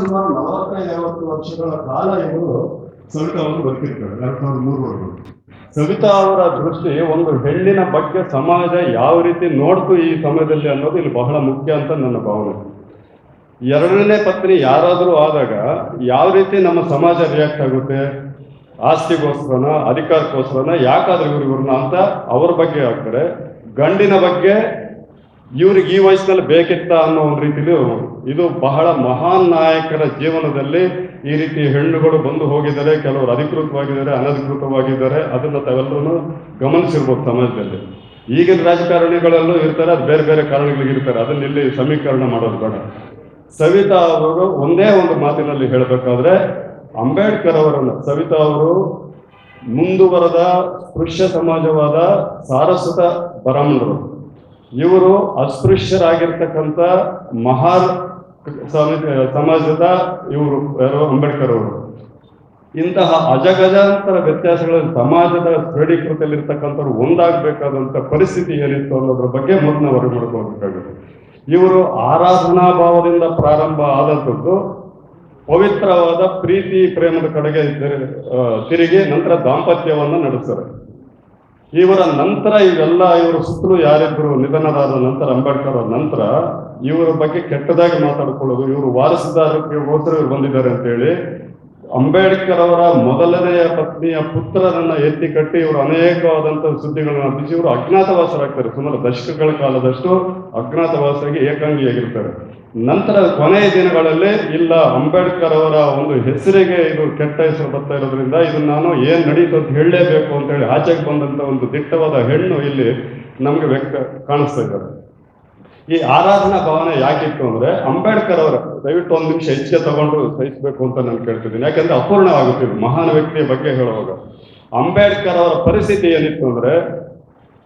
ಸುಮಾರು ನಲವತ್ತೈದು ವರ್ಷಗಳ ಕಾಲ ಇವರು ಸವಿತಾವನ್ನು ಬದುಕಿರ್ತಾರೆ. ಎರಡ್ ಸಾವಿರದ ಮೂರವರೆಗೂ ಸವಿತಾ ಅವರ ದೃಷ್ಟಿ ಒಂದು ಹೆಣ್ಣಿನ ಬಗ್ಗೆ ಸಮಾಜ ಯಾವ ರೀತಿ ನೋಡ್ತು ಈ ಸಮಯದಲ್ಲಿ ಅನ್ನೋದು ಇಲ್ಲಿ ಬಹಳ ಮುಖ್ಯ ಅಂತ ನನ್ನ ಭಾವನೆ. ಎರಡನೇ ಪತ್ನಿ ಯಾರಾದರೂ ಆದಾಗ ಯಾವ ರೀತಿ ನಮ್ಮ ಸಮಾಜ ರಿಯಾಕ್ಟ್ ಆಗುತ್ತೆ? ಆಸ್ತಿಗೋಸ್ಕರನ, ಅಧಿಕಾರಕ್ಕೋಸ್ಕರನ, ಯಾಕಾದ್ರೂ ಇವ್ರು ಇವ್ರನ್ನ ಅಂತ ಅವ್ರ ಬಗ್ಗೆ ಆಗ್ತಾರೆ. ಗಂಡಿನ ಬಗ್ಗೆ ಇವ್ರಿಗೆ ಈ ವಯಸ್ಸಿನಲ್ಲಿ ಬೇಕಿತ್ತ ಅನ್ನೋ ಒಂದು ರೀತಿಲಿ ಇದು ಬಹಳ ಮಹಾನ್ ನಾಯಕರ ಜೀವನದಲ್ಲಿ ಈ ರೀತಿ ಹೆಣ್ಣುಗಳು ಬಂದು ಹೋಗಿದ್ದಾರೆ, ಕೆಲವರು ಅಧಿಕೃತವಾಗಿದ್ದಾರೆ, ಅನಧಿಕೃತವಾಗಿದ್ದಾರೆ, ಅದನ್ನು ತಾವೆಲ್ಲರೂ ಗಮನಿಸಿರ್ಬೋದು ಸಮಾಜದಲ್ಲಿ. ಈಗಿನ ರಾಜಕಾರಣಿಗಳಲ್ಲೂ ಇರ್ತಾರೆ ಬೇರೆ ಬೇರೆ ಕಾರಣಗಳಿಗೆ ಇರ್ತಾರೆ, ಅದನ್ನ ಇಲ್ಲಿ ಸಮೀಕರಣ ಮಾಡೋದು ಬೇಡ. ಸವಿತಾ ಅವರು ಒಂದೇ ಒಂದು ಮಾತಿನಲ್ಲಿ ಹೇಳಬೇಕಾದ್ರೆ, ಅಂಬೇಡ್ಕರ್ ಅವರನ್ನು, ಸವಿತಾ ಅವರು ಮುಂದುವರೆದ ಸ್ಪೃಶ್ಯ ಸಮಾಜವಾದ ಸಾರಸ್ವತ ಬ್ರಾಹ್ಮಣರು. ಇವರು ಅಸ್ಪೃಶ್ಯರಾಗಿರ್ತಕ್ಕಂಥ ಮಹಾನ್ ಸಮಾಜ- ಸಮಾಜದ ಇವರು, ಯಾರು ಅಂಬೇಡ್ಕರ್ ಅವರು. ಇಂತಹ ಅಜಗಜಾಂತರ ವ್ಯತ್ಯಾಸಗಳ ಸಮಾಜದ ದೃಢೀಕೃತಲ್ಲಿರ್ತಕ್ಕಂಥವ್ರು ಒಂದಾಗಬೇಕಾದಂಥ ಪರಿಸ್ಥಿತಿ ಏನಿತ್ತು ಅನ್ನೋದ್ರ ಬಗ್ಗೆ ಮೊದಲು ನಾವು ಇವರು ಆರಾಧನಾ ಭಾವದಿಂದ ಪ್ರಾರಂಭ ಆದಂಥದ್ದು, ಪವಿತ್ರವಾದ ಪ್ರೀತಿ ಪ್ರೇಮದ ಕಡೆಗೆ ತಿರುಗಿ ನಂತರ ದಾಂಪತ್ಯವನ್ನು ನಡೆಸ್ತಾರೆ. ಇವರ ನಂತರ ಇವೆಲ್ಲ ಇವರ ಸುತ್ತಲೂ ಯಾರಿದ್ರು ನಿಧನರಾದ ನಂತರ, ಅಂಬೇಡ್ಕರ್ ಅವರ ನಂತರ ಇವರ ಬಗ್ಗೆ ಕೆಟ್ಟದಾಗಿ ಮಾತಾಡ್ಕೊಳ್ಳೋದು, ಇವರು ವಾರಸದಾರಕ್ಕೆ ಹೋದ್ರೆ, ಇವ್ರು ಬಂದಿದ್ದಾರೆ ಅಂತೇಳಿ ಅಂಬೇಡ್ಕರ್ ಅವರ ಮೊದಲನೆಯ ಪತ್ನಿಯ ಪುತ್ರರನ್ನ ಎತ್ತಿ ಕಟ್ಟಿ ಇವರು ಅನೇಕವಾದಂತಹ ಸುದ್ದಿಗಳನ್ನ ಹಬ್ಬಿಸಿ ಇವರು ಅಜ್ಞಾತವಾಸರಾಗ್ತಾರೆ. ಸುಮಾರು ದಶಕಗಳ ಕಾಲದಷ್ಟು ಅಜ್ಞಾತವಾಸರಿಗೆ ಏಕಾಂಗಿಯಾಗಿರ್ತಾರೆ. ನಂತರ ಕೊನೆಯ ದಿನಗಳಲ್ಲಿ ಇಲ್ಲ ಅಂಬೇಡ್ಕರ್ ಅವರ ಒಂದು ಹೆಸರಿಗೆ ಇದು ಕೆಟ್ಟ ಹೆಸರು ಬರ್ತಾ ಇರೋದ್ರಿಂದ ಇದನ್ನ ನಾನು ಏನ್ ನಡೀತು ಅಂತ ಹೇಳಲೇಬೇಕು ಅಂತ ಹೇಳಿ ಆಚೆಗೆ ಬಂದಂತ ಒಂದು ದಿಟ್ಟವಾದ ಹೆಣ್ಣು ಇಲ್ಲಿ ನಮ್ಗೆ ವ್ಯಕ್ತ ಕಾಣಿಸ್ತಾ ಇದ್ದಾರೆ. ಈ ಆರಾಧನಾ ಭವನ ಯಾಕಿತ್ತು ಅಂದ್ರೆ ಅಂಬೇಡ್ಕರ್ ಅವರ ದಯವಿಟ್ಟು ಒಂದು ನಿಮಿಷ ಹೆಚ್ಚಿಗೆ ತಗೊಂಡು ಸಹಿಸಬೇಕು ಅಂತ ನಾನು ಕೇಳ್ತಿದ್ದೀನಿ. ಯಾಕಂದ್ರೆ ಅಪೂರ್ಣವಾಗುತ್ತಿದ್ದು ಮಹಾನ್ ವ್ಯಕ್ತಿಯ ಬಗ್ಗೆ ಹೇಳುವಾಗ. ಅಂಬೇಡ್ಕರ್ ಅವರ ಪರಿಸ್ಥಿತಿ ಏನಿತ್ತು ಅಂದ್ರೆ,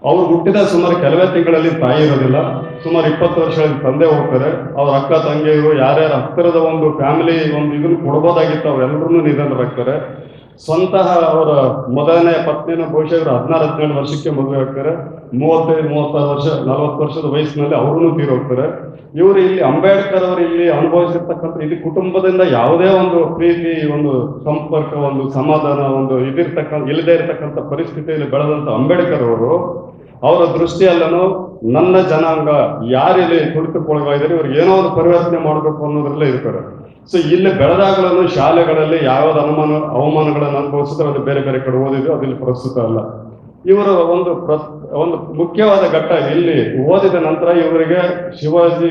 ಅವ್ರು ಹುಟ್ಟಿದ ಸುಮಾರು ಕೆಲವೇ ತಿಂಗಳಲ್ಲಿ ತಾಯಿ ಇರೋದಿಲ್ಲ. ಸುಮಾರು ಇಪ್ಪತ್ತು ವರ್ಷಗಳಲ್ಲಿ ತಂದೆ ಹೋಗ್ತಾರೆ. ಅವ್ರ ಅಕ್ಕ ತಂಗಿಯರು ಯಾರ್ಯಾರ ಹತ್ತಿರದ ಒಂದು ಫ್ಯಾಮಿಲಿ, ಒಂದು ಇದನ್ನು ಕೊಡ್ಬೋದಾಗಿತ್ತು ಅವರೆಲ್ಲರೂ ನಿಧನರಾಗ್ತಾರೆ. ಸ್ವಂತಹ ಅವರ ಮೊದಲನೇ ಪತ್ನಿನ ಬಹುಶಃ ಹದಿನಾರು, ಹದಿನೇಳು ವರ್ಷಕ್ಕೆ ಮದುವೆ ಆಗ್ತಾರೆ. ಮೂವತ್ತೈದು, ಮೂವತ್ತಾರು ವರ್ಷ, ನಲವತ್ತು ವರ್ಷದ ವಯಸ್ಸಿನಲ್ಲಿ ಅವರು ತೀರೋಗ್ತಾರೆ. ಇವರು ಇಲ್ಲಿ ಅಂಬೇಡ್ಕರ್ ಅವರು ಇಲ್ಲಿ ಅನುಭವಿಸಿರ್ತಕ್ಕಂಥ ಇಲ್ಲಿ ಕುಟುಂಬದಿಂದ ಯಾವುದೇ ಒಂದು ಪ್ರೀತಿ, ಒಂದು ಸಂಪರ್ಕ, ಒಂದು ಸಮಾಧಾನ, ಒಂದು ಇದಿರ್ತಕ್ಕಂಥ ಇಲ್ಲದೆ ಇರತಕ್ಕಂಥ ಪರಿಸ್ಥಿತಿಯಲ್ಲಿ ಬೆಳೆದಂತ ಅಂಬೇಡ್ಕರ್ ಅವರು, ಅವರ ದೃಷ್ಟಿಯಲ್ಲೂ ನನ್ನ ಜನಾಂಗ ಯಾರಿಲ್ಲಿ ತುಳಿತಕ್ಕೊಳಗಾಗಿದ್ದಾರೆ ಇವ್ರಿಗೆ ಏನೋ ಒಂದು ಪರಿವರ್ತನೆ ಮಾಡಬೇಕು ಅನ್ನೋದ್ರಲ್ಲೇ ಇರ್ತಾರೆ. ಸೊ ಇಲ್ಲಿ ಬೆಳೆದಾಗಲೂ ಶಾಲೆಗಳಲ್ಲಿ ಯಾವ್ದು ಅನುಮಾನ, ಅವಮಾನಗಳನ್ನು ಅನುಭವಿಸಿದ್ರೆ ಅದು ಬೇರೆ ಬೇರೆ ಕಡೆ ಓದಿದ್ರು ಅದಿಲ್ಲಿ ಪ್ರಸ್ತುತ ಅಲ್ಲ. ಇವರ ಒಂದು ಪ್ರಸ್ ಒಂದು ಮುಖ್ಯವಾದ ಘಟ್ಟ ಇಲ್ಲಿ ಓದಿದ ನಂತರ ಇವರಿಗೆ ಶಿವಾಜಿ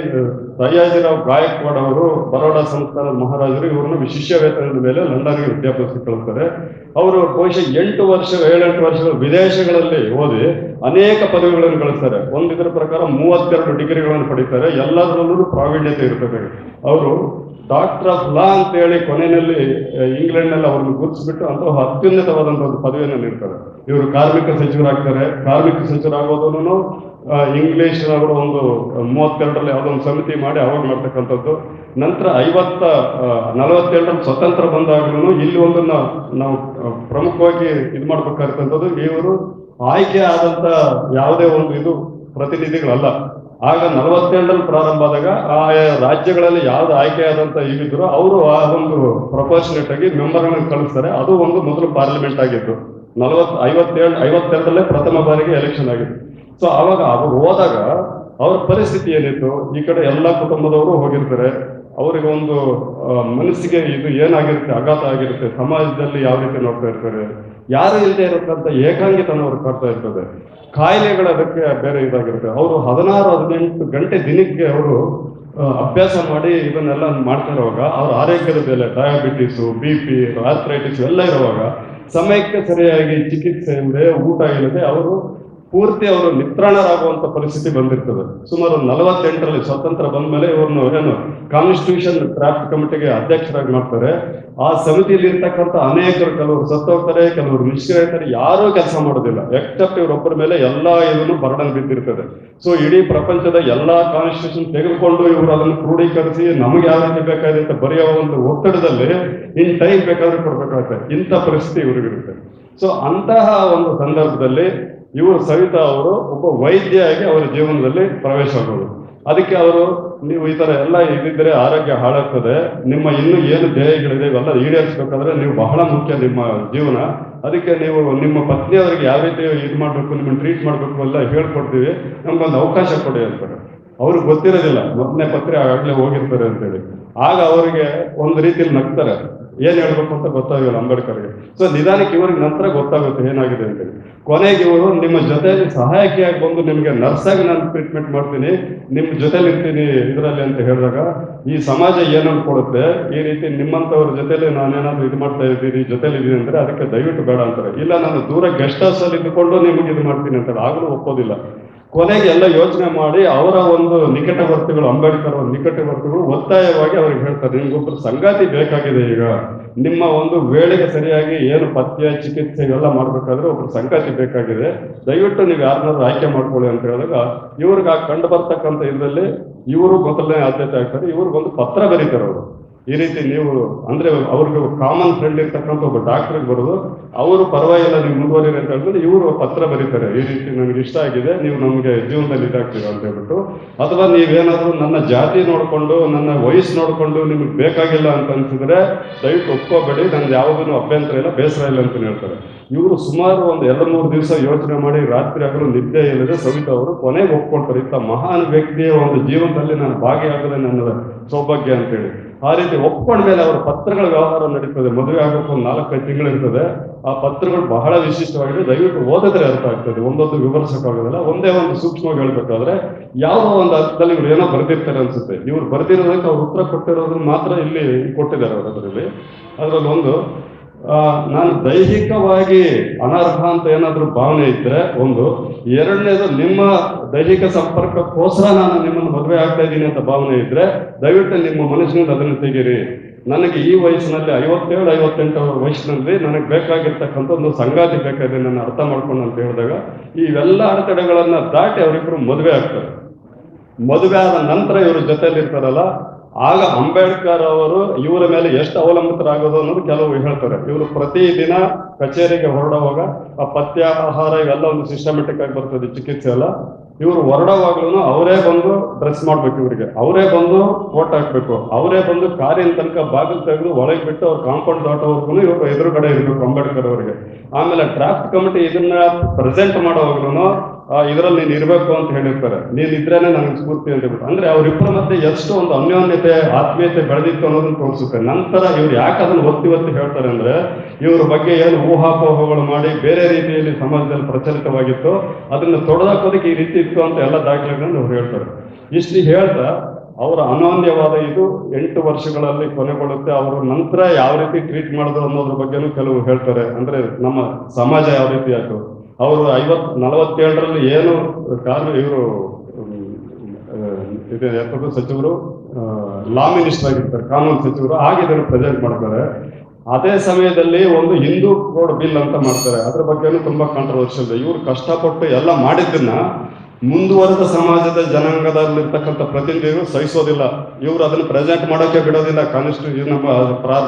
ಸಯ್ಯಾಜಿರಾವ್ ಗಾಯಕ್ವಾಡ್ ಅವರು, ಬರೋಡಾ ಸಂಸ್ಥಾನದ ಮಹಾರಾಜರು ಇವರನ್ನು ವಿಶಿಷ್ಟ ವೇತನದ ಮೇಲೆ ಲಂಡನ್ಗೆ ವಿದ್ಯಾಭ್ಯಾಸ ಕಳಿಸ್ತಾರೆ. ಅವರು ಬಹುಶಃ ಎಂಟು ವರ್ಷ, ಏಳೆಂಟು ವರ್ಷಗಳ ವಿದೇಶಗಳಲ್ಲಿ ಓದಿ ಅನೇಕ ಪದವಿಗಳನ್ನು ಗಳಿಸ್ತಾರೆ. ಒಂದು ಇದರ ಪ್ರಕಾರ ಮೂವತ್ತೆರಡು ಡಿಗ್ರಿಗಳನ್ನು ಪಡಿತಾರೆ. ಎಲ್ಲದರಲ್ಲೂ ಪ್ರಾವೀಣ್ಯತೆ ಇರ್ತದೆ. ಅವರು ಡಾಕ್ಟರ್ ಆಫ್ ಲಾ ಅಂತ ಹೇಳಿ ಕೊನೆಯಲ್ಲಿ ಇಂಗ್ಲೆಂಡ್ನಲ್ಲಿ ಅವರನ್ನು ಗುರುತಿಸ್ಬಿಟ್ಟು ಅಂತ ಅತ್ಯುನ್ನತವಾದಂತಹ ಒಂದು ಪದವಿಯನ್ನು ನೀಡ್ತಾರೆ. ಇವರು ಕಾರ್ಮಿಕ ಸಚಿವರಾಗ್ತಾರೆ. ಕಾರ್ಮಿಕ ಸಚಿವರಾಗೋದನ್ನು ಇಂಗ್ಲಿಷ್ ಅವರು ಒಂದು ಮೂವತ್ತೆರಡರಲ್ಲಿ ಯಾವುದೋ ಒಂದು ಸಮಿತಿ ಮಾಡಿ ಅವಾಗ ಮಾಡ್ತಕ್ಕಂಥದ್ದು. ನಂತರ ಐವತ್ತ ನಲವತ್ತೆರಡರಲ್ಲಿ ಸ್ವತಂತ್ರ ಬಂದಾಗಲೂ ಇಲ್ಲಿ ಒಂದನ್ನ ನಾವು ಪ್ರಮುಖವಾಗಿ ಇದು ಮಾಡ್ಬೇಕಾಗ್ತಕ್ಕಂಥದ್ದು ಇವರು ಆಯ್ಕೆ ಆದಂತ ಯಾವುದೇ ಒಂದು ಇದು ಪ್ರತಿನಿಧಿಗಳಲ್ಲ. ಆಗ ನಲವತ್ತೆಂಟರಲ್ಲಿ ಪ್ರಾರಂಭ ಆದಾಗ ಆಯಾ ರಾಜ್ಯಗಳಲ್ಲಿ ಯಾವ್ದು ಆಯ್ಕೆ ಆದಂತ ಈಗಿದ್ರು ಅವರು ಆ ಒಂದು ಪ್ರೊಪೋರ್ಷನೇಟ್ ಆಗಿ ಮೆಂಬರ್ಗಳನ್ನು ಕಳಿಸ್ತಾರೆ. ಅದು ಒಂದು ಮೊದಲು ಪಾರ್ಲಿಮೆಂಟ್ ಆಗಿತ್ತು ನಲವತ್ ಐವತ್ತೇಳು ಐವತ್ತೆರಡರಲ್ಲೇ ಪ್ರಥಮ ಬಾರಿಗೆ ಎಲೆಕ್ಷನ್ ಆಗಿತ್ತು ಸೊ ಅವಾಗ ಅವರು ಹೋದಾಗ ಅವ್ರ ಪರಿಸ್ಥಿತಿ ಏನಿತ್ತು? ಈ ಕಡೆ ಎಲ್ಲ ಕುಟುಂಬದವರು ಹೋಗಿರ್ತಾರೆ. ಅವರಿಗೆ ಒಂದು ಆ, ಮನಸ್ಸಿಗೆ ಇದು ಏನಾಗಿರುತ್ತೆ ಆಘಾತ ಆಗಿರುತ್ತೆ ಸಮಾಜದಲ್ಲಿ ಯಾವ ರೀತಿ ನೋಡ್ತಾ ಇರ್ತಾರೆ? ಯಾರು ಇಲ್ಲದೆ ಇರತಕ್ಕಂಥ ಏಕಾಂಗಿತನ ಅವ್ರು ಕಾಡ್ತಾ ಇರ್ತದೆ. ಕಾಯಿಲೆಗಳು ಅದಕ್ಕೆ ಬೇರೆ ಇದಾಗಿರುತ್ತೆ. ಅವರು ಹದಿನಾರು, ಹದಿನೆಂಟು ಗಂಟೆ ದಿನಕ್ಕೆ ಅವರು ಅಭ್ಯಾಸ ಮಾಡಿ ಇದನ್ನೆಲ್ಲ ಮಾಡ್ತಾ ಇರುವಾಗ ಅವ್ರ ಆರೋಗ್ಯದ ಬೆಲೆ ಡಯಾಬಿಟಿಸು ಬಿ ಪಿ ಆರ್ಥ್ರೈಟಿಸ್ ಎಲ್ಲ ಇರುವಾಗ ಸಮಯಕ್ಕೆ ಸರಿಯಾಗಿ ಚಿಕಿತ್ಸೆ ಇಲ್ಲದೆ ಊಟ ಇಲ್ಲದೆ ಅವರು ಪೂರ್ತಿ ಅವರು ಮಿತ್ರಣರಾಗುವಂತ ಪರಿಸ್ಥಿತಿ ಬಂದಿರ್ತದೆ. ಸುಮಾರು ನಲವತ್ತೆಂಟರಲ್ಲಿ ಸ್ವತಂತ್ರ ಬಂದ ಮೇಲೆ ಇವ್ರನ್ನು ಏನು ಕಾನ್ಸ್ಟಿಟ್ಯೂಷನ್ ಡ್ರಾಫ್ಟ್ ಕಮಿಟಿಗೆ ಅಧ್ಯಕ್ಷರಾಗಿ ಮಾಡ್ತಾರೆ. ಆ ಸಮಿತಿಯಲ್ಲಿ ಇರ್ತಕ್ಕಂಥ ಅನೇಕರು ಕೆಲವರು ಸತ್ತೋಗ್ತಾರೆ, ಕೆಲವರು ನಿಷ್ಕ್ರಿಯತಾರೆ ಯಾರೂ ಕೆಲಸ ಮಾಡೋದಿಲ್ಲ. ಎಕ್ಸೆಪ್ಟ್ ಇವರೊಬ್ಬರ ಮೇಲೆ ಎಲ್ಲಾ ಇದನ್ನು ಬರಡನ್ ಬಿದ್ದಿರ್ತದೆ. ಸೊ ಇಡೀ ಪ್ರಪಂಚದ ಎಲ್ಲಾ ಕಾನ್ಸ್ಟಿಟ್ಯೂಷನ್ ತೆಗೆದುಕೊಂಡು ಇವರು ಅದನ್ನು ಕ್ರೋಢೀಕರಿಸಿ ನಮಗೆ ಯಾವ ರೀತಿ ಬೇಕಾಗಿದೆ ಅಂತ ಬರೆಯೋ ಒಂದು ಒತ್ತಡದಲ್ಲಿ ಇನ್ ಟೈಮ್ ಬೇಕಾದ್ರೆ ಕೊಡ್ಬೇಕಾಗುತ್ತೆ. ಇಂಥ ಪರಿಸ್ಥಿತಿ ಇವ್ರಿಗಿರುತ್ತೆ. ಸೊ ಅಂತಹ ಒಂದು ಸಂದರ್ಭದಲ್ಲಿ ಇವರು ಸವಿತಾ ಅವರು ಒಬ್ಬ ವೈದ್ಯಯಾಗಿ ಅವರ ಜೀವನದಲ್ಲಿ ಪ್ರವೇಶ ಆಗೋದು ಅದಕ್ಕೆ ಅವರು, ನೀವು ಈ ಥರ ಎಲ್ಲ ಇದ್ದಿದ್ದರೆ ಆರೋಗ್ಯ ಹಾಳಾಗ್ತದೆ, ನಿಮ್ಮ ಇನ್ನು ಏನು ಧ್ಯೇಯಗಳಿದೆ ಇವೆಲ್ಲ ಈಡೇರಿಸ್ಬೇಕಾದ್ರೆ ನೀವು ಬಹಳ ಮುಖ್ಯ ನಿಮ್ಮ ಜೀವನ. ಅದಕ್ಕೆ ನೀವು ನಿಮ್ಮ ಪತ್ನಿಯವರಿಗೆ ಯಾವ ರೀತಿ ಇದು ಮಾಡಬೇಕು, ನಿಮ್ಮನ್ನು ಟ್ರೀಟ್ ಮಾಡಬೇಕು ಎಲ್ಲ ಹೇಳ್ಕೊಡ್ತೀವಿ. ನಮ್ಗೊಂದು ಅವಕಾಶ ಕೊಡಿ ಅಂತಾರೆ. ಅವ್ರಿಗೆ ಗೊತ್ತಿರೋದಿಲ್ಲ, ಮೊದಲನೇ ಪತ್ರೆ ಆಗಲೇ ಹೋಗಿರ್ತಾರೆ ಅಂತೇಳಿ. ಆಗ ಅವರಿಗೆ ಒಂದು ರೀತಿಯಲ್ಲಿ ನಗ್ತಾರೆ. ಏನ್ ಹೇಳ್ಬೇಕು ಅಂತ ಗೊತ್ತಾಗಿಲ್ಲ ಅಂಬೇಡ್ಕರ್ಗೆ. ಸೊ ನಿಧಾನಕ್ಕೆ ಇವ್ರಿಗೆ ನಂತರ ಗೊತ್ತಾಗುತ್ತೆ ಏನಾಗಿದೆ ಅಂತೇಳಿ. ಕೊನೆಗೆ ಇವರು ನಿಮ್ಮ ಜೊತೆಯಲ್ಲಿ ಸಹಾಯಕಿಯಾಗಿ ಬಂದು ನಿಮಗೆ ನರ್ಸಾಗಿ ನಾನು ಟ್ರೀಟ್ಮೆಂಟ್ ಮಾಡ್ತೀನಿ ನಿಮ್ಮ ಜೊತೆಲಿ ಇರ್ತೀನಿ ಇದರಲ್ಲಿ ಅಂತ ಹೇಳಿದಾಗ, ಈ ಸಮಾಜ ಏನನ್ನು ಕೊಡುತ್ತೆ ಈ ರೀತಿ ನಿಮ್ಮಂತವ್ರ ಜೊತೆಲಿ ನಾನೇನಾದ್ರು ಇದು ಮಾಡ್ತಾ ಇದ್ದೀನಿ, ಜೊತೆಲಿ ಇದೀನಿ ಅಂದ್ರೆ ಅದಕ್ಕೆ ದಯವಿಟ್ಟು ಬೇಡ ಅಂತಾರೆ. ಇಲ್ಲ ನಾನು ದೂರ ಗೆಸ್ಟ್ ಹೌಸ್ ಅಲ್ಲಿ ಇದ್ದುಕೊಂಡು ನಿಮಗೆ ಇದು ಮಾಡ್ತೀನಿ ಅಂತಾರೆ. ಆಗಲೂ ಒಪ್ಪೋದಿಲ್ಲ. ಕೊನೆಗೆ ಎಲ್ಲ ಯೋಚನೆ ಮಾಡಿ ಅವರ ಒಂದು ನಿಕಟವರ್ತಿಗಳು, ಅಂಬೇಡ್ಕರ್ ಅವರ ನಿಕಟವರ್ತಿಗಳು ಒತ್ತಾಯವಾಗಿ ಅವ್ರಿಗೆ ಹೇಳ್ತಾರೆ ನಿಮ್ಗೊಬ್ಬರು ಸಂಗಾತಿ ಬೇಕಾಗಿದೆ ಈಗ. ನಿಮ್ಮ ಒಂದು ವೇಳೆಗೆ ಸರಿಯಾಗಿ ಏನು ಪಥ್ಯ ಚಿಕಿತ್ಸೆ ಇವೆಲ್ಲ ಮಾಡ್ಬೇಕಾದ್ರೆ ಒಬ್ರು ಸಂಗಾತಿ ಬೇಕಾಗಿದೆ. ದಯವಿಟ್ಟು ನೀವು ಯಾರನ್ನಾದ್ರೂ ಆಯ್ಕೆ ಮಾಡ್ಕೊಳ್ಳಿ ಅಂತ ಹೇಳಿದಾಗ, ಇವ್ರಿಗೆ ಕಂಡು ಬರ್ತಕ್ಕಂಥ ಇದರಲ್ಲಿ ಇವರು ಮೊದಲನೇ ಆದ್ಯತೆ ಆಗ್ತಾರೆ ಇವ್ರಿಗೊಂದು ಪತ್ರ ಬರೀತಾರೆ ಅವರು. ಈ ರೀತಿ ನೀವು ಅಂದ್ರೆ ಅವ್ರಿಗೆ ಕಾಮನ್ ಫ್ರೆಂಡ್ ಇರ್ತಕ್ಕಂಥ ಒಬ್ಬ ಡಾಕ್ಟರ್ ಬರೋದು, ಅವರು ಪರವಾಗಿಲ್ಲ, ನೀವು ಮುಂದುವರಿರಿ ಅಂತ ಹೇಳಿದ್ರೆ ಇವರು ಪತ್ರ ಬರೀತಾರೆ. ಈ ರೀತಿ ನನಗೆ ಇಷ್ಟ ಆಗಿದೆ, ನೀವು ನಮಗೆ ಜೀವನದಲ್ಲಿ ಇದಾಗ್ತೀರಾ ಅಂತ ಹೇಳ್ಬಿಟ್ಟು. ಅಥವಾ ನೀವೇನಾದ್ರೂ ನನ್ನ ಜಾತಿ ನೋಡಿಕೊಂಡು, ನನ್ನ ವಯಸ್ಸು ನೋಡಿಕೊಂಡು ನಿಮ್ಗೆ ಬೇಕಾಗಿಲ್ಲ ಅಂತ ಅನ್ಸಿದ್ರೆ ದಯವಿಟ್ಟು ಒಪ್ಕೋಬೇಡಿ ನನ್ಗೆ ಯಾವಾಗೂ ಅಭ್ಯಂತರ ಇಲ್ಲ, ಬೇಸರ ಇಲ್ಲ ಅಂತ ಹೇಳ್ತಾರೆ. ಇವರು ಸುಮಾರು ಒಂದು ಎರಡು ಮೂರು ದಿವಸ ಯೋಚನೆ ಮಾಡಿ, ರಾತ್ರಿ ಆಗಲು ನಿದ್ದೆ ಇಲ್ಲದೆ ಸವಿತಾ ಅವರು ಕೊನೆಗೆ ಒಪ್ಕೊಳ್ತಾರೆ ಇಂಥ ಮಹಾನ್ ವ್ಯಕ್ತಿಯ ಒಂದು ಜೀವನದಲ್ಲಿ ನಾನು ಭಾಗಿಯಾಗದೆ ನನ್ನ ಸೌಭಾಗ್ಯ ಅಂತೇಳಿ. ಆ ರೀತಿ ಒಪ್ಕೊಂಡ ಮೇಲೆ ಅವರ ಪತ್ರಗಳ ವ್ಯವಹಾರ ನಡೀತದೆ. ಮದುವೆ ಆಗೋಕೆ ಒಂದು ನಾಲ್ಕೈದು ತಿಂಗಳು ಇರ್ತದೆ. ಆ ಪತ್ರಗಳು ಬಹಳ ವಿಶಿಷ್ಟವಾಗಿದೆ ದಯವಿಟ್ಟು ಓದಿದ್ರೆ ಅರ್ಥ ಆಗ್ತದೆ. ಒಂದೊಂದು ವಿವರಿಸಕ್ಕಾಗೋದಿಲ್ಲ ಒಂದೇ ಒಂದು ಸೂಕ್ಷ್ಮವಾಗಿ ಹೇಳ್ಬೇಕಾದ್ರೆ ಯಾವುದೋ ಒಂದು ಅರ್ಥದಲ್ಲಿ ಇವ್ರು ಏನೋ ಬರೆದಿರ್ತಾರೆ ಅನ್ಸುತ್ತೆ. ಇವ್ರು ಬರೆದಿರೋದಕ್ಕೆ ಅವ್ರು ಉತ್ತರ ಕೊಟ್ಟಿರೋದನ್ನ ಮಾತ್ರ ಇಲ್ಲಿ ಕೊಟ್ಟಿದ್ದಾರೆ ಅವರು ಅದರಲ್ಲಿ ಅದರಲ್ಲಿ ಒಂದು ನಾನು ದೈಹಿಕವಾಗಿ ಅನರ್ಹ ಅಂತ ಏನಾದ್ರೂ ಭಾವನೆ ಇದ್ರೆ ಒಂದು, ಎರಡನೇದು ನಿಮ್ಮ ದೈಹಿಕ ಸಂಪರ್ಕಕ್ಕೋಸ್ಕರ ನಾನು ನಿಮ್ಮನ್ನು ಮದುವೆ ಆಗ್ತಾ ಇದ್ದೀನಿ ಅಂತ ಭಾವನೆ ಇದ್ರೆ, ದಯವಿಟ್ಟು ನಿಮ್ಮ ಮನಸ್ಸಿನಿಂದ ಅದನ್ನು ತೆಗೀರಿ. ನನಗೆ ಈ ವಯಸ್ಸಿನಲ್ಲಿ ಐವತ್ತೇಳು, ಐವತ್ತೆಂಟು ವಯಸ್ಸಿನಲ್ಲಿ ನನಗೆ ಬೇಕಾಗಿರ್ತಕ್ಕಂಥ ಒಂದು ಸಂಗಾತಿ ಬೇಕಾಗಿದೆ ನಾನು ಅರ್ಥ ಮಾಡ್ಕೊಂಡು ಅಂತ ಹೇಳಿದಾಗ ಇವೆಲ್ಲ ಅಡೆತಡೆಗಳನ್ನ ದಾಟಿ ಅವರಿಬ್ಬರು ಮದುವೆ ಆಗ್ತಾರೆ. ಮದುವೆ ಆದ ನಂತರ ಇವರು ಜೊತೆಯಲ್ಲಿ ಇರ್ತಾರಲ್ಲ ಆಗ ಅಂಬೇಡ್ಕರ್ ಅವರು ಇವರ ಮೇಲೆ ಎಷ್ಟು ಅವಲಂಬಿತರಾಗೋದು ಅನ್ನೋದು ಕೆಲವು ಹೇಳ್ತಾರೆ. ಇವರು ಪ್ರತಿದಿನ ಕಚೇರಿಗೆ ಹೊರಡುವಾಗ ಆ ಪಥ್ಯ ಆಹಾರ ಇವೆಲ್ಲ ಒಂದು ಸಿಸ್ಟಮೆಟಿಕ್ ಆಗಿ ಬರ್ತದೆ ಚಿಕಿತ್ಸೆ ಎಲ್ಲ. ಇವರು ಹೊರಡುವಾಗ್ಲೂ ಅವರೇ ಬಂದು ಡ್ರೆಸ್ ಮಾಡ್ಬೇಕು ಇವರಿಗೆ. ಅವರೇ ಬಂದು ಕೋಟ್ ಹಾಕ್ಬೇಕು. ಅವರೇ ಬಂದು ಕಾರಿನ ತನಕ ಬಾಗಿಲು ತೆಗೆದು ಒಳಗೆ ಬಿಟ್ಟು ಅವ್ರ ಕಾಂಪೌಂಡ್ ದಾಟೋವರೆಗೂ ಇವರು ಎದುರುಗಡೆ ಇರಬೇಕು ಅಂಬೇಡ್ಕರ್ ಅವರಿಗೆ. ಆಮೇಲೆ ಡ್ರಾಫ್ಟ್ ಕಮಿಟಿ ಇದನ್ನ ಪ್ರೆಸೆಂಟ್ ಮಾಡೋವಾಗ್ಲೂ ಇದರಲ್ಲಿ ನೀನು ಇರಬೇಕು ಅಂತ ಹೇಳಿರ್ತಾರೆ. ನೀನ್ ಇದ್ರೇನೆ ನನಗೆ ಸ್ಫೂರ್ತಿ ಅಂತ ಹೇಳ್ಬಿಟ್ಟು. ಅಂದ್ರೆ ಅವರಿಬ್ಬರ ಮಧ್ಯೆ ಎಷ್ಟು ಒಂದು ಅನ್ಯೋನ್ಯತೆ, ಆತ್ಮೀಯತೆ ಬೆಳೆದಿತ್ತು ಅನ್ನೋದನ್ನ ತೋರಿಸುತ್ತೆ. ನಂತರ ಇವ್ರು ಯಾಕೆ ಅದನ್ನ ಒತ್ತಿ ಒತ್ತಿ ಹೇಳ್ತಾರೆ ಅಂದ್ರೆ, ಇವ್ರ ಬಗ್ಗೆ ಏನು ಊಹಾಪೋಹಗಳು ಮಾಡಿ ಬೇರೆ ರೀತಿಯಲ್ಲಿ ಸಮಾಜದಲ್ಲಿ ಪ್ರಚಲಿತವಾಗಿತ್ತು, ಅದನ್ನ ತೊಡೆದಾಕೋದಕ್ಕೆ ಈ ರೀತಿ ಇತ್ತು ಅಂತ ಎಲ್ಲ ದಾಖಲೆಗಳನ್ನು ಅವ್ರು ಹೇಳ್ತಾರೆ. ಇಷ್ಟು ಹೇಳ್ತಾ, ಅವರ ಅನನ್ಯವಾದ ಇದು ಎಂಟು ವರ್ಷಗಳಲ್ಲಿ ಕೊನೆಗೊಳ್ಳುತ್ತೆ. ಅವರು ನಂತರ ಯಾವ ರೀತಿ ಟ್ರೀಟ್ ಮಾಡಿದ್ರು ಅನ್ನೋದ್ರ ಬಗ್ಗೆನೂ ಕೆಲವು ಹೇಳ್ತಾರೆ. ಅಂದ್ರೆ ನಮ್ಮ ಸಮಾಜ ಯಾವ ರೀತಿ ಆಯ್ತು? ಅವರು ಐವತ್, ನಲವತ್ತೇಳರಲ್ಲಿ ಏನು ಕಾರ್ಯ ಇವರು ಯಾಕಂದ್ರೆ ಸಚಿವರು ಲಾ ಮಿನಿಸ್ಟರ್ ಆಗಿರ್ತಾರೆ, ಕಾನೂನು ಸಚಿವರು, ಹಾಗೆ ಇದನ್ನು ಪ್ರೆಸೆಂಟ್ ಮಾಡ್ತಾರೆ. ಅದೇ ಸಮಯದಲ್ಲಿ ಒಂದು ಹಿಂದೂ ಕೋಡ್ ಬಿಲ್ ಅಂತ ಮಾಡ್ತಾರೆ. ಅದ್ರ ಬಗ್ಗೆನೂ ತುಂಬಾ ಕಾಂಟ್ರವರ್ಷಿಯಲ್ ಇವ್ರು ಕಷ್ಟಪಟ್ಟು ಎಲ್ಲ ಮಾಡಿದ್ದನ್ನ ಮುಂದುವರೆದ ಸಮಾಜದ ಜನಾಂಗದಲ್ಲಿರ್ತಕ್ಕಂಥ ಪ್ರತಿನಿಧಿಗಳು ಸಹಿಸೋದಿಲ್ಲ. ಇವರು ಅದನ್ನು ಪ್ರೆಸೆಂಟ್ ಮಾಡೋಕೆ ಬಿಡೋದಿಲ್ಲ ಕಾನ್ಸ್ಟಿಟ್ಯೂಷನ್ ನಮ್ಮ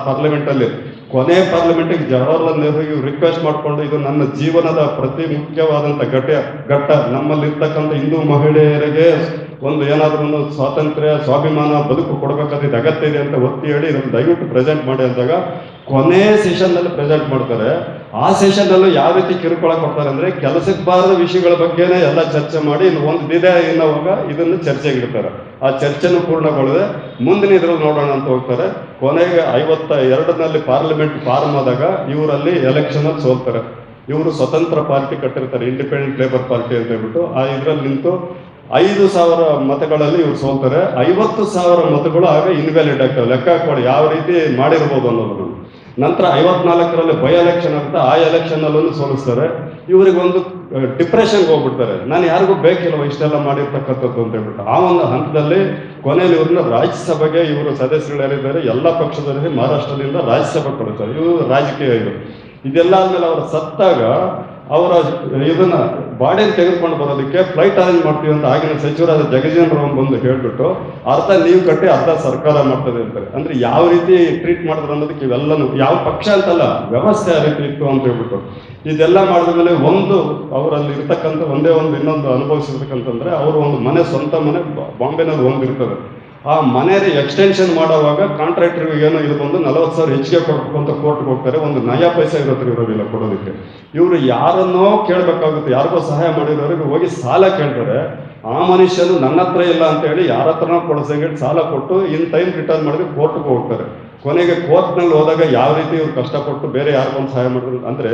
ಪಾರ್ಲಿಮೆಂಟ್ ಅಲ್ಲಿ ಕೊನೆ ಪಾರ್ಲಿಮೆಂಟಿಗೆ ಜವಾಹರ್ಲಾಲ್ ನೆಹರು ರಿಕ್ವೆಸ್ಟ್ ಮಾಡಿಕೊಂಡು ಇದು ನನ್ನ ಜೀವನದ ಪ್ರತಿ ಮುಖ್ಯವಾದಂಥ ಘಟ ಘಟ್ಟ ನಮ್ಮಲ್ಲಿರ್ತಕ್ಕಂಥ ಹಿಂದೂ ಮಹಿಳೆಯರಿಗೆ ಒಂದು ಏನಾದರೂ ಒಂದು ಸ್ವಾತಂತ್ರ್ಯ, ಸ್ವಾಭಿಮಾನ, ಬದುಕು ಕೊಡಬೇಕಾದ ಅಗತ್ಯ ಇದೆ ಅಂತ ಒತ್ತಿ ಹೇಳಿ ಇದನ್ನು ದಯವಿಟ್ಟು ಪ್ರೆಸೆಂಟ್ ಮಾಡಿ ಅಂದಾಗ ಕೊನೆ ಸೆಷನ್ನಲ್ಲಿ ಪ್ರೆಸೆಂಟ್ ಮಾಡ್ತಾರೆ. ಆ ಸೆಷನ್ ಅಲ್ಲೂ ಯಾವ ರೀತಿ ಕಿರುಕುಳ ಕೊಡ್ತಾರೆ ಅಂದ್ರೆ ಕೆಲಸಕ್ಕೆ ಬಾರದ ವಿಷಯಗಳ ಬಗ್ಗೆನೇ ಎಲ್ಲ ಚರ್ಚೆ ಮಾಡಿ ಇನ್ನು ಒಂದು ದಿನ ಇನ್ನೋವಾಗ ಇದನ್ನು ಚರ್ಚೆಗೆ ಇಡ್ತಾರೆ ಆ ಚರ್ಚೆನೂ ಪೂರ್ಣಗೊಳ್ಳದೆ ಮುಂದಿನ ಇದ್ರಲ್ಲಿ ನೋಡೋಣ ಅಂತ ಹೋಗ್ತಾರೆ. ಕೊನೆಗೆ ಐವತ್ತ ಎರಡನಲ್ಲಿ ಪಾರ್ಲಿಮೆಂಟ್ ಫಾರ್ಮ್ ಆದಾಗ ಇವರಲ್ಲಿ ಎಲೆಕ್ಷನ್ ಅಲ್ಲಿ ಸೋಲ್ತಾರೆ. ಇವರು ಸ್ವತಂತ್ರ ಪಾರ್ಟಿ ಕಟ್ಟಿರ್ತಾರೆ ಇಂಡಿಪೆಂಡೆಂಟ್ ಲೇಬರ್ ಪಾರ್ಟಿ ಅಂತ ಹೇಳ್ಬಿಟ್ಟು ಆ ಇದರಲ್ಲಿ ನಿಂತು ಐದು ಸಾವಿರ ಮತಗಳಲ್ಲಿ ಇವ್ರು ಸೋಲ್ತಾರೆ. ಐವತ್ತು ಸಾವಿರ ಮತಗಳು ಆಗ ಇನ್ವ್ಯಾಲಿಡ್ ಆಗ್ತವೆ. ಲೆಕ್ಕ ಹಾಕೊಳ್ಳಿ ಯಾವ ರೀತಿ ಮಾಡಿರ್ಬೋದು ಅನ್ನೋದನ್ನು. ನಂತರ ಐವತ್ನಾಲ್ಕರಲ್ಲಿ ಬೈ ಎಲೆಕ್ಷನ್ ಅಂತ ಆ ಎಲೆಕ್ಷನ್ ಅಲ್ಲೂ ಸೋಲಿಸ್ತಾರೆ. ಇವರಿಗೆ ಒಂದು ಡಿಪ್ರೆಷನ್ಗೆ ಹೋಗ್ಬಿಡ್ತಾರೆ. ನಾನು ಯಾರಿಗೂ ಬೇಕಿಲ್ಲ ಇಷ್ಟೆಲ್ಲ ಮಾಡಿರ್ತಕ್ಕಂಥದ್ದು ಅಂತ ಹೇಳ್ಬಿಟ್ಟು. ಆ ಒಂದು ಹಂತದಲ್ಲಿ ಕೊನೆಯಲ್ಲಿ ಇವ್ರನ್ನ ರಾಜ್ಯಸಭೆಗೆ ಇವರು ಸದಸ್ಯರು ಯಾರಿದ್ದಾರೆ ಎಲ್ಲ ಪಕ್ಷದಲ್ಲಿ ಮಹಾರಾಷ್ಟ್ರದಿಂದ ರಾಜ್ಯಸಭೆ ಕೊಡುತ್ತಾರೆ. ಇವರು ರಾಜಕೀಯ ಇದು ಇದೆಲ್ಲ ಆದ್ಮೇಲೆ ಅವರು ಸತ್ತಾಗ ಅವರ ಇದನ್ನ ಬಾಡಿಯನ್ನು ತೆಗೆದುಕೊಂಡು ಬರೋದಕ್ಕೆ ಫ್ಲೈಟ್ ಅರೇಂಜ್ ಮಾಡ್ತೀವಿ ಅಂತ ಆಗಿನ ಸಚಿವರಾದ ಜಗಜೀವನ್ ರಾಮ್ ಬಂದು ಹೇಳಿಬಿಟ್ಟು, ಅರ್ಧ ನೀವು ಕಟ್ಟಿ ಅರ್ಧ ಸರ್ಕಾರ ಮಾಡ್ತದೆ ಅಂತಾರೆ. ಅಂದ್ರೆ ಯಾವ ರೀತಿ ಟ್ರೀಟ್ ಮಾಡಿದ್ರು ಅನ್ನೋದಕ್ಕೆ ಇವೆಲ್ಲನು, ಯಾವ ಪಕ್ಷ ಅಂತಲ್ಲ, ವ್ಯವಸ್ಥೆ ಆ ಇತ್ತು ಅಂತ ಹೇಳ್ಬಿಟ್ಟು. ಇದೆಲ್ಲ ಮಾಡಿದ ಮೇಲೆ ಒಂದು ಅವರಲ್ಲಿ ಇರ್ತಕ್ಕಂಥ ಒಂದೇ ಒಂದು ಇನ್ನೊಂದು ಅನುಭವಿಸಿರ್ತಕ್ಕಂತಂದ್ರೆ ಅವರು ಒಂದು ಮನೆ, ಸ್ವಂತ ಮನೆ ಬಾಂಬೆನಲ್ಲಿ ಒಂದು ಇರ್ತದೆ ಆ ಮನೆಯ ಎಕ್ಸ್ಟೆನ್ಷನ್ ಮಾಡೋವಾಗ ಕಾಂಟ್ರಾಕ್ಟರ್ ಏನೋ ಇದು ಬಂದು ನಲವತ್ತು ಸಾವಿರ ಹೆಚ್ಚಿಗೆ ಕೊಡ್ಬೇಕು ಅಂತ ಕೋರ್ಟ್ಗೆ ಹೋಗ್ತಾರೆ. ಒಂದು ನಯ ಪೈಸೆ ಇರೋದ್ರ ಇರೋದಿಲ್ಲ ಕೊಡೋದಕ್ಕೆ. ಇವರು ಯಾರನ್ನೋ ಕೇಳಬೇಕಾಗುತ್ತೆ, ಯಾರಿಗೋ ಸಹಾಯ ಮಾಡಿರೋರಿಗೆ ಹೋಗಿ ಸಾಲ ಕೇಳ್ತಾರೆ. ಆ ಮನುಷ್ಯನು ನನ್ನ ಹತ್ರ ಇಲ್ಲ ಅಂತ ಹೇಳಿ ಯಾರ ಹತ್ರನೋ ಕೊಡಿಸಂಗೆ ಸಾಲ ಕೊಟ್ಟು ಇನ್ ಟೈಮ್ ರಿಟರ್ನ್ ಮಾಡಿದ್ರೆ ಕೋರ್ಟ್ಗೆ ಹೋಗ್ತಾರೆ. ಕೊನೆಗೆ ಕೋರ್ಟ್ನಲ್ಲಿ ಹೋದಾಗ ಯಾವ ರೀತಿ ಇವ್ರು ಕಷ್ಟಪಟ್ಟು ಬೇರೆ ಯಾರಿಗೊಂದು ಸಹಾಯ ಮಾಡಿದ್ರು ಅಂದ್ರೆ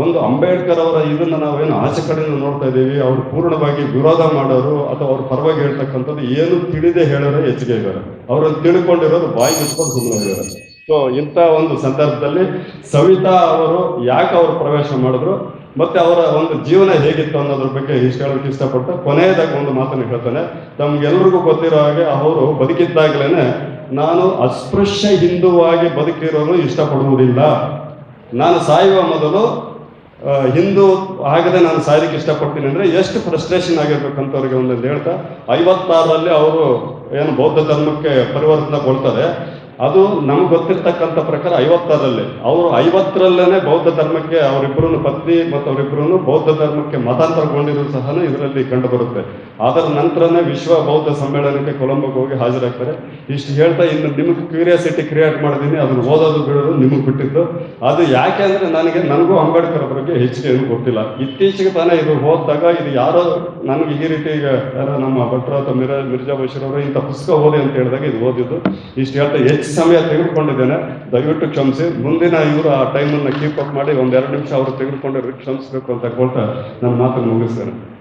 ಒಂದು ಅಂಬೇಡ್ಕರ್ ಅವರ ಇದನ್ನ ನಾವೇನು ಆಚೆ ಕಡೆಯಿಂದ ನೋಡ್ತಾ ಇದ್ದೀವಿ, ಅವ್ರು ಪೂರ್ಣವಾಗಿ ವಿರೋಧ ಮಾಡೋರು ಅಥವಾ ಅವ್ರ ಪರವಾಗಿ ಹೇಳ್ತಕ್ಕಂಥದ್ದು ಏನು ತಿಳಿದೇ ಹೇಳೋರು ಹೆಚ್ಚಿಗೆ ಇದ್ದಾರೆ. ಅವರನ್ನು ತಿಳ್ಕೊಂಡಿರೋದು ಬಾಯಿ ಬಿಟ್ಕೊಂಡು ಸುಮ್ಮನೆ ಇದ್ದಾರೆ. ಸೊ ಇಂಥ ಒಂದು ಸಂದರ್ಭದಲ್ಲಿ ಸವಿತಾ ಅವರು ಯಾಕೆ ಅವರು ಪ್ರವೇಶ ಮಾಡಿದ್ರು, ಮತ್ತೆ ಅವರ ಒಂದು ಜೀವನ ಹೇಗಿತ್ತು ಅನ್ನೋದ್ರ ಬಗ್ಗೆ ಹೇಳೋಕೆ ಇಷ್ಟಪಟ್ಟು ಕೊನೆಯದಾಗಿ ಒಂದು ಮಾತನ್ನು ಹೇಳ್ತಾನೆ. ತಮ್ಗೆಲ್ರಿಗೂ ಗೊತ್ತಿರೋ ಹಾಗೆ ಅವರು ಬದುಕಿದ್ದಾಗಲೇ ನಾನು ಅಸ್ಪೃಶ್ಯ ಹಿಂದುವಾಗಿ ಬದುಕಿರೋನು ಇಷ್ಟಪಡುವುದಿಲ್ಲ. ನಾನು ಸಾಯುವ ಮೊದಲು ಹಿಂದೂ ಆಗದೆ ನಾನು ಸಾಯಲಿಕ್ಕೆ ಇಷ್ಟಪಡ್ತೀನಿ ಅಂದರೆ ಎಷ್ಟು ಫ್ರಸ್ಟ್ರೇಷನ್ ಆಗಿರ್ಬೇಕಂತವ್ರಿಗೆ ಒಂದೊಂದು ಹೇಳ್ತಾ, ಐವತ್ತಾರರಲ್ಲಿ ಅವರು ಏನು ಬೌದ್ಧ ಧರ್ಮಕ್ಕೆ ಪರಿವರ್ತನೆಗೊಳ್ತಾರೆ. ಅದು ನಮ್ಗೆ ಗೊತ್ತಿರ್ತಕ್ಕಂಥ ಪ್ರಕಾರ ಐವತ್ತಾರಲ್ಲಿ. ಅವರು ಐವತ್ತರಲ್ಲೇನೆ ಬೌದ್ಧ ಧರ್ಮಕ್ಕೆ ಅವರಿಬ್ಬರೂ ಪತ್ನಿ ಮತ್ತು ಅವರಿಬ್ಬರೂ ಬೌದ್ಧ ಧರ್ಮಕ್ಕೆ ಮತಾಂತರಗೊಂಡಿರೋ ಸಹ ಇದರಲ್ಲಿ ಕಂಡು ಬರುತ್ತೆ ಅದರ ನಂತರನೇ ವಿಶ್ವ ಬೌದ್ಧ ಸಮ್ಮೇಳನಕ್ಕೆ ಕೊಲಂಬೋಗೆ ಹೋಗಿ ಹಾಜರಾಗ್ತಾರೆ. ಇಷ್ಟು ಹೇಳ್ತಾ ಇನ್ನು ನಿಮಗೆ ಕ್ಯೂರಿಯಾಸಿಟಿ ಕ್ರಿಯೇಟ್ ಮಾಡಿದ್ದೀನಿ, ಅದನ್ನು ಓದೋದು ಬಿಡೋದು ನಿಮಗೆ ಬಿಟ್ಟಿದ್ದು ಅದು ಯಾಕೆ ಅಂದರೆ ನನಗೆ, ನನಗೂ ಅಂಬೇಡ್ಕರ್ ಬಗ್ಗೆ ಹೆಚ್ಚಿಗೆ ಏನು ಗೊತ್ತಿಲ್ಲ. ಇತ್ತೀಚೆಗೆ ತಾನೇ ಇದು ಓದಿದಾಗ ಇದು ಯಾರೋ ನನಗೆ ಈ ರೀತಿ ಈಗ ಯಾರೋ ನಮ್ಮ ಭಟ್ರ ಅಥವಾ ಮಿರ, ಮಿರ್ಜಾ ಬಶೀರ್ ಅವರು ಇಂಥ ಪುಸ್ತಕ ಓದಿ ಅಂತ ಹೇಳಿದಾಗ ಇದು ಓದಿದ್ದು. ಇಷ್ಟು ಹೇಳ್ತಾ ಹೆಚ್ಚು ಸಮಯ ತೆಗೆದುಕೊಂಡಿದ್ದೇನೆ. ದಯವಿಟ್ಟು ಕ್ಷಮಿಸಿ. ಮುಂದಿನ ಇವರು ಆ ಟೈಮನ್ನು ಕೀಪ್ ಅಪ್ ಮಾಡಿ ಒಂದೆರಡು ನಿಮಿಷ ಅವರು ತೆಗೆದುಕೊಂಡಿರೋ ಕ್ಷಮಿಸಬೇಕು ಅಂತ ಕೊಟ್ಟ ನನ್ನ ಮಾತನ್ನು ಮುಗಿಸ್ತೇನೆ.